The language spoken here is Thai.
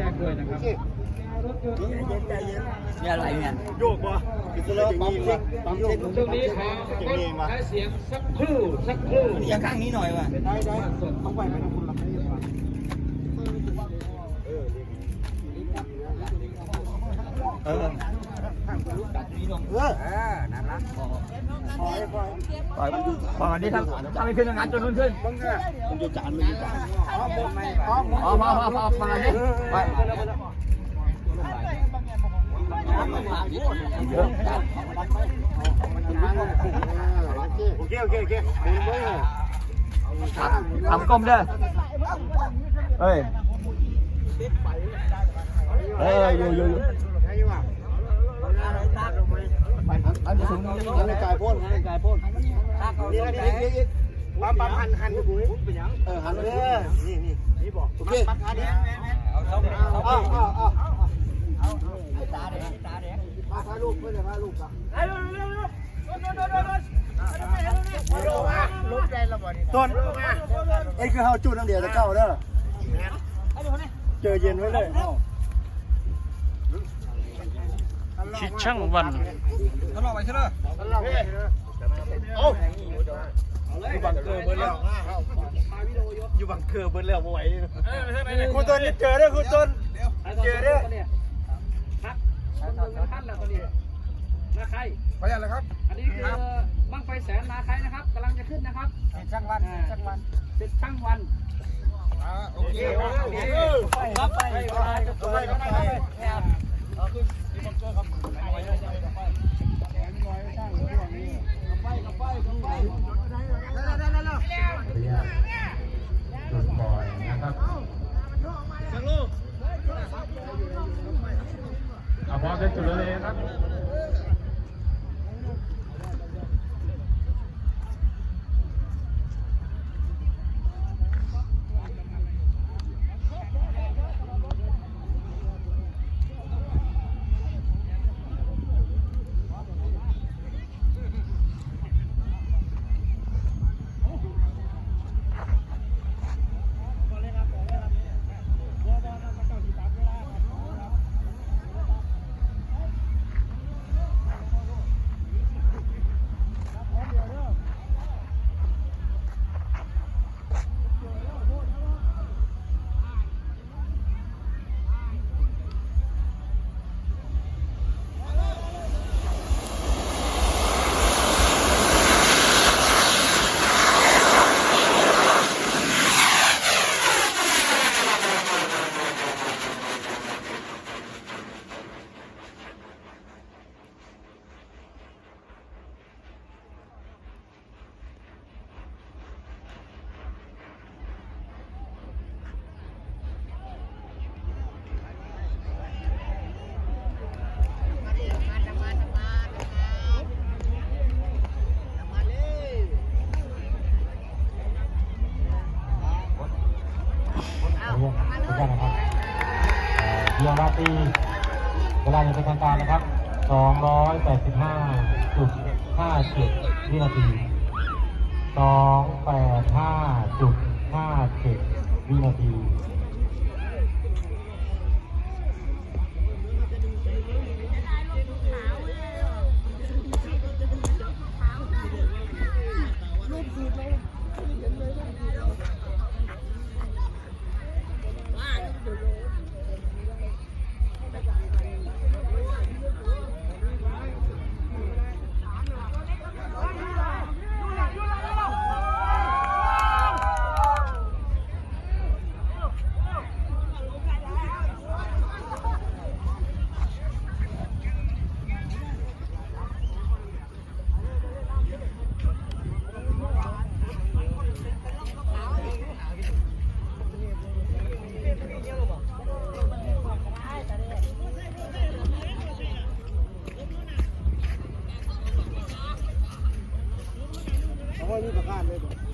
จ้งด้วยนะครับเนี่ยอะไรเนี่ยโยกบ่อิสระปั๊มเช็คปั๊มเช็คช่วงนี้ขอจะมีมาใช้เสียงสักครู่สักครู่เอียงข้างนี้หน่อยว่ะได้ได้ต้องไปไปทำคุณละ เออเออนั่นละปล่อยปล่อยปล่อยมันปล่อยมันนี่ทำทำให้ขึ้นงานจนนู้นขึ้นมึงอะมันจะจานมันจะจานอ๋อมดไหมอ๋อหมดพอพอพอพอมาเนี่ยไปโอเคโอเคโอเคทำก้มเด้อเฮ้ยเฮ้ยอยู่อยู่ อยู่ใช่ป่ะอันนี้สูงอันกายพ่นอันกายพ่นนี่นี่นี่นี่ปั๊มปั๊มหันหันกูเป็นยังเออหันเลยนี่นี่นี่บอกโอเคปั๊มหันนี่เอาเอาเอาเอาตาแดงตาแดงมาถ่ายรูปเพื่อนถ่ายรูปกันต้นไอ้คือเฮาจุดน้ำเดียวจะเก้าเด้อเจอเย็นไว้เลย ชิดช่างวันทะเลาะไปใช่ไหมโอ้อยู่บังเกอร์เบิร์แล้วอยู่บังเกอร์เบิร์แล้วบ่ไหวคุณต้นเจอเด้อคุณต้นเจอเด้อครับคนหนึ่งเป็นท่านแล้วตอนนี้นาใครไปยังเลยครับ อันนี้คือบังไฟแสนนาใครนะครับกำลังจะขึ้นนะครับช่างวันช่างวันติดช่างวันโอเคโอเคครับไปไปไปไป จุดก่อนนะครับอะพร้อมจะจุดเลยนะครับ ขออนุญาตนะครับ เอ่อเดียวราตรีเวลาอย่างเป็นทางการนะครับ 285.57 วินาที 285.57 วินาที Như cả 种